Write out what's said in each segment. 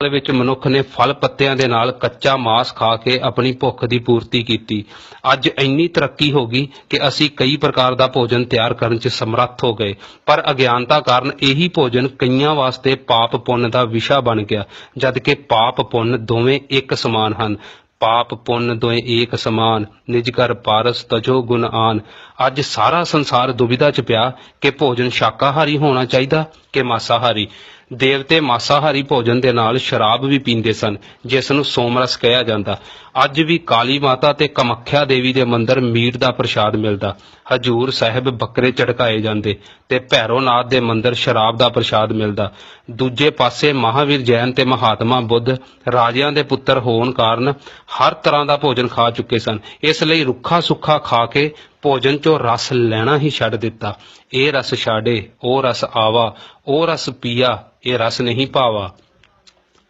ਕਾਲ ਵਿੱਚ ਮਨੁੱਖ ਨੇ ਫਲ ਪੱਤਿਆਂ ਦੇ ਨਾਲ ਕੱਚਾ ਮਾंस ਖਾ ਕੇ ਆਪਣੀ ਭੁੱਖ ਦੀ ਪੂਰਤੀ ਕੀਤੀ। ਅੱਜ ਇੰਨੀ ਤਰੱਕੀ ਹੋ ਗਈ ਕਿ ਅਸੀਂ ਕਈ ਪ੍ਰਕਾਰ ਦਾ ਭੋਜਨ ਤਿਆਰ ਕਰਨ 'ਚ ਸਮਰੱਥ ਹੋ ਗਏ। ਪਰ ਅਗਿਆਨਤਾ ਕਾਰਨ ਇਹੀ ਭੋਜਨ ਕਈਆਂ ਵਾਸਤੇ ਪਾਪ ਪੁੰਨ ਦਾ ਵਿਸ਼ਾ ਬਣ ਗਿਆ, ਜਦਕਿ ਪਾਪ ਪੁੰਨ ਦੋਵੇਂ ਇੱਕ ਸਮਾਨ ਹਨ। ਪਾਪ ਪੁੰਨ ਦੋਏ ਏਕ ਸਮਾਨ, ਨਿਜ ਕਰ ਪਾਰਸ ਤਜੋ ਗੁਣ ਆਨ। ਅੱਜ ਸਾਰਾ ਸੰਸਾਰ ਦੁਬਿਧਾ ਚ ਪਿਆ ਕਿ ਭੋਜਨ ਸ਼ਾਕਾਹਾਰੀ ਹੋਣਾ ਚਾਹੀਦਾ ਕਿ ਮਾਸਾਹਾਰੀ। ਦੇਵਤੇ ਮਾਸਾਹਾਰੀ ਭੋਜਨ ਦੇ ਨਾਲ ਸ਼ਰਾਬ ਵੀ ਪੀਂਦੇ ਸਨ, ਜਿਸ ਨੂੰ ਸੋਮਰਸ ਕਿਹਾ ਜਾਂਦਾ। ਅੱਜ ਵੀ ਕਾਲੀ ਮਾਤਾ ਤੇ ਕਮੱਖਿਆ ਦੇਵੀ ਦੇ ਮੰਦਿਰ ਮੀਟ ਦਾ ਪ੍ਰਸ਼ਾਦ ਮਿਲਦਾ। ਹਜੂਰ ਸਾਹਿਬ ਬੱਕਰੇ ਝੜਕਾਏ ਜਾਂਦੇ ਤੇ ਭੈਰੋਨਾਥ ਦੇ ਮੰਦਿਰ ਸ਼ਰਾਬ ਦਾ ਪ੍ਰਸ਼ਾਦ ਮਿਲਦਾ। ਦੂਜੇ ਪਾਸੇ ਮਹਾਵੀਰ ਜੈਨ ਤੇ ਮਹਾਤਮਾ ਬੁੱਧ ਰਾਜਿਆਂ ਦੇ ਪੁੱਤਰ ਹੋਣ ਕਾਰਨ ਹਰ ਤਰ੍ਹਾਂ ਦਾ ਭੋਜਨ ਖਾ ਚੁੱਕੇ ਸਨ। ਇਸ ਲਈ ਰੁੱਖਾ ਸੁੱਖਾ ਖਾ ਕੇ ਭੋਜਨ ਚੋਂ ਰਸ ਲੈਣਾ ਹੀ ਛੱਡ ਦਿੱਤਾ। ਇਹ ਰਸ ਛਾੜੇ, ਉਹ ਰਸ ਆਵਾ, ਉਹ ਰਸ ਪੀਆ, ਇਹ ਰਸ ਨਹੀਂ ਭਾਵਾ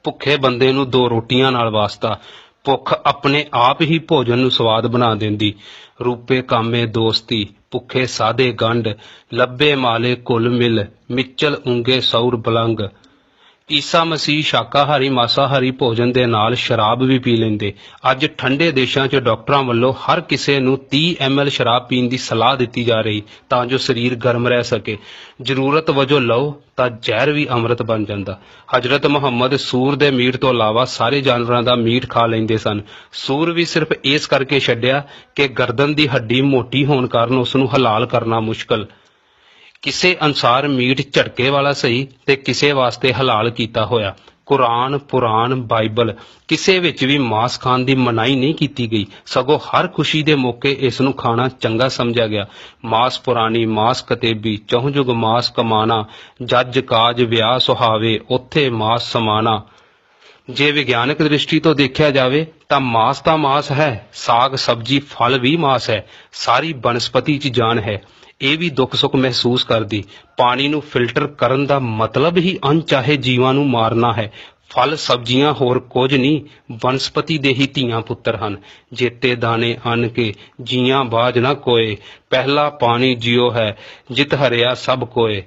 ਭੁੱਖੇ ਬੰਦੇ ਨੂੰ ਦੋ ਰੋਟੀਆਂ ਨਾਲ ਵਾਸਤਾ। ਭੁੱਖ ਆਪਣੇ ਆਪ ਹੀ ਭੋਜਨ ਨੂੰ ਸਵਾਦ ਬਣਾ ਦਿੰਦੀ। ਰੂਪੇ ਕਾਮੇ ਦੋਸਤੀ, ਭੁੱਖੇ ਸਾਦੇ ਗੰਢ, ਲੱਭੇ ਮਾਲੇ ਕੁਲ ਮਿਲ, ਮਿੱਚਲ ਉਂਗੇ ਸੌਰ ਬਲੰਗ। ਈਸਾ ਮਸੀਹ ਸ਼ਾਕਾਹਾਰੀ ਮਾਸਾਹਾਰੀ ਭੋਜਨ ਦੇ ਨਾਲ ਸ਼ਰਾਬ ਵੀ ਪੀ ਲੈਂਦੇ। ਅੱਜ ਠੰਡੇ ਦੇਸ਼ਾਂ 'ਚ ਡਾਕਟਰਾਂ ਵੱਲੋਂ ਹਰ ਕਿਸੇ ਨੂੰ 30 ml ਸ਼ਰਾਬ ਪੀਣ ਦੀ ਸਲਾਹ ਦਿੱਤੀ ਜਾ ਰਹੀ ਤਾਂ ਜੋ ਸਰੀਰ ਗਰਮ ਰਹਿ ਸਕੇ। ਜ਼ਰੂਰਤ ਵਜੋਂ ਲਓ ਤਾਂ ਜ਼ਹਿਰ ਵੀ ਅੰਮ੍ਰਿਤ ਬਣ ਜਾਂਦਾ। ਹਜ਼ਰਤ ਮੁਹੰਮਦ ਸੂਰ ਦੇ ਮੀਟ ਤੋਂ ਇਲਾਵਾ ਸਾਰੇ ਜਾਨਵਰਾਂ ਦਾ ਮੀਟ ਖਾ ਲੈਂਦੇ ਸਨ। ਸੂਰ ਵੀ ਸਿਰਫ ਇਸ ਕਰਕੇ ਛੱਡਿਆ ਕਿ ਗਰਦਨ ਦੀ ਹੱਡੀ ਮੋਟੀ ਹੋਣ ਕਾਰਨ ਉਸ ਨੂੰ ਹਲਾਲ ਕਰਨਾ ਮੁਸ਼ਕਲ। ਕਿਸੇ ਅਨਸਾਰ ਮੀਟ ਝਟਕੇ ਵਾਲਾ ਸਹੀ ਤੇ ਕਿਸੇ ਵਾਸਤੇ ਹਲਾਲ ਕੀਤਾ ਹੋਇਆ। ਕੁਰਾਨ ਪੁਰਾਨ ਬਾਈਬਲ, ਕਿਸੇ ਵਿੱਚ ਵੀ ਮਾਸ ਖਾਣ ਦੀ ਮਨਾਹੀ ਨਹੀਂ ਕੀਤੀ ਗਈ। ਸਗੋਂ ਹਰ ਖੁਸ਼ੀ ਦੇ ਮੌਕੇ ਇਸ ਨੂੰ ਖਾਣਾ ਚੰਗਾ ਸਮਝਿਆ ਗਿਆ। ਮਾਸ ਪੁਰਾਣੀ, ਮਾਸ ਕਤੇਬੀ ਚਹੁਜੁਗ ਮਾਸ ਕਮਾਣਾ, ਜੱਜ ਕਾਜ ਵਿਆਹ ਸੁਹਾਵੇ, ਉੱਥੇ ਮਾਸ ਸਮਾਣਾ। ਜੇ ਵਿਗਿਆਨਕ ਦ੍ਰਿਸ਼ਟੀ ਤੋਂ ਦੇਖਿਆ ਜਾਵੇ ਤਾਂ ਮਾਸ ਤਾਂ ਮਾਸ ਹੈ, ਸਾਗ, ਸਬਜੀ, ਫਲ ਵੀ ਮਾਸ ਹੈ। ਸਾਰੀ ਬਨਸਪਤੀ 'ਚ ਜਾਨ ਹੈ। ਇਹ ਵੀ ਦੁੱਖ ਸੁੱਖ ਮਹਿਸੂਸ ਕਰਦੀ। ਪਾਣੀ ਨੂੰ ਫਿਲਟਰ ਕਰਨ ਦਾ ਮਤਲਬ ਹੀ ਅਣਚਾਹੇ ਜੀਵਾਂ ਨੂੰ ਮਾਰਨਾ ਹੈ। ਫਲ, ਸਬਜ਼ੀਆਂ ਹੋਰ ਕੁਝ ਨਹੀਂ, ਬਨਸਪਤੀ ਦੇ ਹੀ ਧੀਆਂ ਪੁੱਤਰ ਹਨ। ਜੇਤੇ ਦਾਣੇ ਅੰਨ ਕੇ ਜੀਆਂ ਬਾਜ ਨਾ ਕੋਏ। ਪਹਿਲਾ ਪਾਣੀ ਜਿਉ ਹੈ, ਜਿਤ ਹਰਿਆ ਸਭ ਕੋਏ।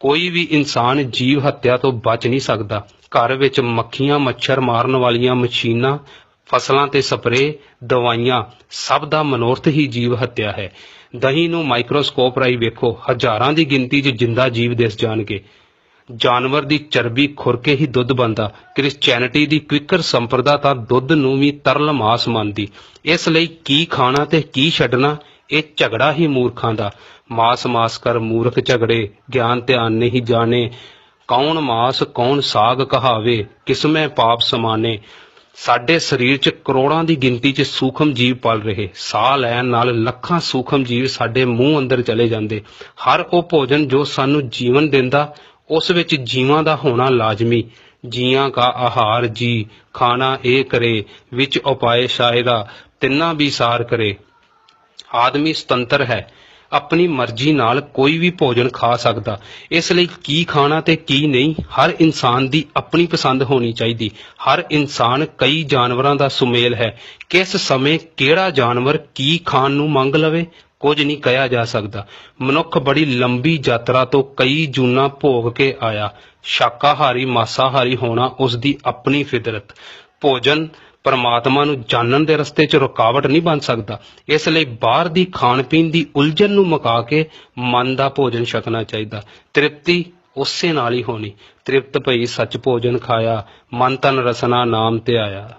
ਕੋਈ ਵੀ ਇਨਸਾਨ ਜੀਵ ਹੱਤਿਆ ਤੋਂ ਬਚ ਨਹੀਂ ਸਕਦਾ। ਘਰ ਵਿੱਚ ਮੱਖੀਆਂ, ਮੱਛਰ ਮਾਰਨ ਵਾਲੀਆਂ ਮਸ਼ੀਨਾਂ ਫਸਲਾਂ ਤੇ ਸਪਰੇ ਦਵਾਈਆਂ, ਸਭ ਦਾ ਮਨੋਰਥ ਹੀ ਜੀਵ ਹੱਤਿਆ ਹੈ। ਦਹੀਂ ਨੂੰ ਮਾਈਕਰੋਸਕੋਪ ਰਾਹੀਂ ਵੇਖੋ, ਹਜ਼ਾਰਾਂ ਦੀ ਗਿਣਤੀ 'ਚ ਜਿੰਦਾ ਜੀਵ ਦਿਸ ਜਾਣਗੇ। ਜਾਨਵਰ ਦੀ ਚਰਬੀ ਖੁਰ ਕੇ ਹੀ ਦੁੱਧ ਬਣਦਾ। ਕ੍ਰਿਸਚੀਅਨਿਟੀ ਦੀ ਕਵਿਕਰ ਸੰਪਰਦਾ ਤਾਂ ਦੁੱਧ ਨੂੰ ਵੀ ਤਰਲ ਮਾਸ ਮੰਨਦੀ। ਇਸ ਲਈ ਕੀ ਖਾਣਾ ਤੇ ਕੀ ਛੱਡਣਾ, ਇਹ ਝਗੜਾ ਹੀ ਮੂਰਖਾਂ ਦਾ। ਮਾਸ ਮਾਸ ਕਰ ਮੂਰਖ ਝਗੜੇ, ਗਿਆਨ ਧਿਆਨ ਨਹੀਂ ਜਾਣੇ। ਕੌਣ ਮਾਸ, ਕੌਣ ਸਾਗ ਕਹਾਵੇ, ਕਿਸਮੇ ਪਾਪ ਸਮਾਨੇ। ਸਾਡੇ ਸਰੀਰ 'ਚ ਕਰੋੜਾਂ ਦੀ ਗਿਣਤੀ 'ਚ ਸੂਖਮ ਜੀਵ ਪਲ ਰਹੇ। ਸਾਹ ਲੈਣ ਨਾਲ ਲੱਖਾਂ ਸੂਖਮ ਜੀਵ ਸਾਡੇ ਮੂੰਹ ਅੰਦਰ ਚਲੇ ਜਾਂਦੇ। ਹਰ ਉਹ ਭੋਜਨ ਜੋ ਸਾਨੂੰ ਜੀਵਨ ਦਿੰਦਾ, ਉਸ ਵਿੱਚ ਜੀਵਾਂ ਦਾ ਹੋਣਾ ਲਾਜ਼ਮੀ। ਜੀਆਂ ਕਾ ਆਹਾਰ ਜੀ, ਖਾਣਾ ਇਹ ਕਰੇ, ਵਿੱਚ ਉਪਾਏ ਸ਼ਾਇਰਾ ਤਿੰਨਾ ਵੀ ਸਾਰ ਕਰੇ। ਆਦਮੀ ਸੁਤੰਤਰ ਹੈ। ਆਪਣੀ ਮਰਜ਼ੀ ਨਾਲ ਕੋਈ ਵੀ ਭੋਜਨ ਖਾ ਸਕਦਾ। ਇਸ ਲਈ ਕੀ ਖਾਣਾ ਤੇ ਕੀ ਨਹੀਂ, ਹਰ ਇਨਸਾਨ ਦੀ ਆਪਣੀ ਪਸੰਦ ਹੋਣੀ ਚਾਹੀਦੀ। ਹਰ ਇਨਸਾਨ ਕਈ ਜਾਨਵਰਾਂ ਦਾ ਸੁਮੇਲ ਹੈ। ਕਿਸ ਸਮੇਂ ਕਿਹੜਾ ਜਾਨਵਰ ਕੀ ਖਾਣ ਨੂੰ ਮੰਗ ਲਵੇ, ਕੁਝ ਨਹੀਂ ਕਿਹਾ ਜਾ ਸਕਦਾ। ਮਨੁੱਖ ਬੜੀ ਲੰਬੀ ਯਾਤਰਾ ਤੋਂ ਕਈ ਜੂਨਾ ਭੋਗ ਕੇ ਆਇਆ। ਸ਼ਾਕਾਹਾਰੀ, ਮਾਸਾਹਾਰੀ ਹੋਣਾ ਉਸ ਦੀ ਆਪਣੀ ਫਿਤਰਤ। ਭੋਜਨ ਪਰਮਾਤਮਾ ਨੂੰ ਜਾਣਨ ਦੇ ਰਸਤੇ 'ਚ ਰੁਕਾਵਟ ਨਹੀਂ ਬਣ ਸਕਦਾ। ਇਸ ਲਈ ਬਾਹਰ ਦੀ ਖਾਣ ਪੀਣ ਦੀ ਉਲਝਣ ਨੂੰ ਮੁਕਾ ਕੇ ਮਨ ਦਾ ਭੋਜਨ ਛਕਣਾ ਚਾਹੀਦਾ। ਤ੍ਰਿਪਤੀ ਉਸੇ ਨਾਲ ਹੀ ਹੋਣੀ। ਤ੍ਰਿਪਤ ਭਈ ਸੱਚ ਭੋਜਨ ਖਾਇਆ, ਮਨ ਤਨ ਰਸਨਾ ਨਾਮ ਤੇ ਆਇਆ